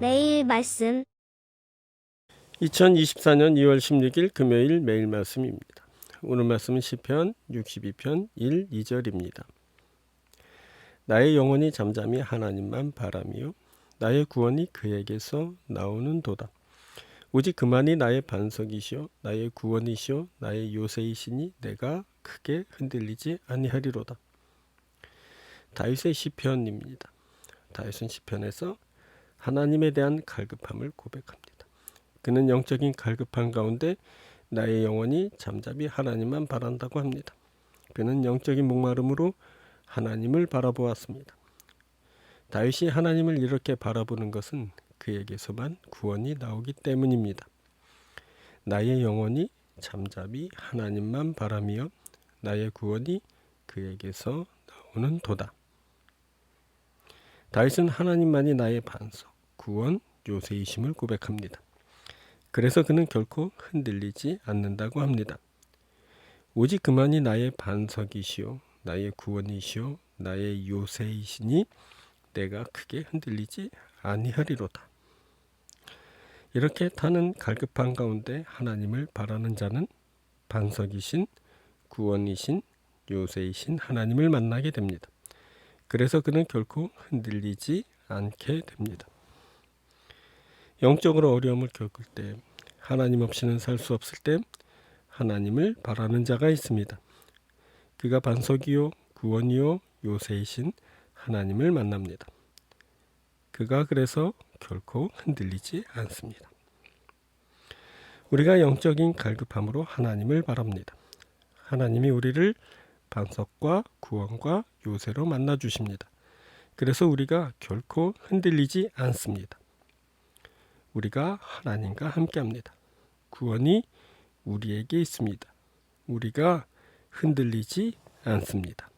말씀 2024년 2월 16일 금요일 매일 말씀입니다. 오늘 말씀은 시편 62편 1, 2절입니다. 나의 영혼이 잠잠히 하나님만 바라며 나의 구원이 그에게서 나오는 도다. 오직 그만이 나의 반석이시요 나의 구원이시요 나의 요새이시니 내가 크게 흔들리지 아니하리로다. 다윗의 시편입니다. 다윗은 시편에서 하나님에 대한 갈급함을 고백합니다. 그는 영적인 갈급한 가운데 나의 영혼이 잠잠히 하나님만 바란다고 합니다. 그는 영적인 목마름으로 하나님을 바라보았습니다. 다윗이 하나님을 이렇게 바라보는 것은 그에게서만 구원이 나오기 때문입니다. 나의 영혼이 잠잠히 하나님만 바라며 나의 구원이 그에게서 나오는 도다. 다윗은 하나님만이 나의 반석, 구원, 요새이심을 고백합니다. 그래서 그는 결코 흔들리지 않는다고 합니다. 오직 그만이 나의 반석이시요, 나의 구원이시요, 나의 요새이시니 내가 크게 흔들리지 아니하리로다. 이렇게 타는 갈급한 가운데 하나님을 바라는 자는 반석이신 구원이신 요새이신 하나님을 만나게 됩니다. 그래서 그는 결코 흔들리지 않게 됩니다. 영적으로 어려움을 겪을 때 하나님 없이는 살 수 없을 때 하나님을 바라는 자가 있습니다. 그가 반석이요 구원이요 요새이신 하나님을 만납니다. 그가 그래서 결코 흔들리지 않습니다. 우리가 영적인 갈급함으로 하나님을 바랍니다. 하나님이 우리를 반석과 구원과 요새로 만나 주십니다. 그래서 우리가 결코 흔들리지 않습니다. 우리가 하나님과 함께합니다. 구원이 우리에게 있습니다. 우리가 흔들리지 않습니다.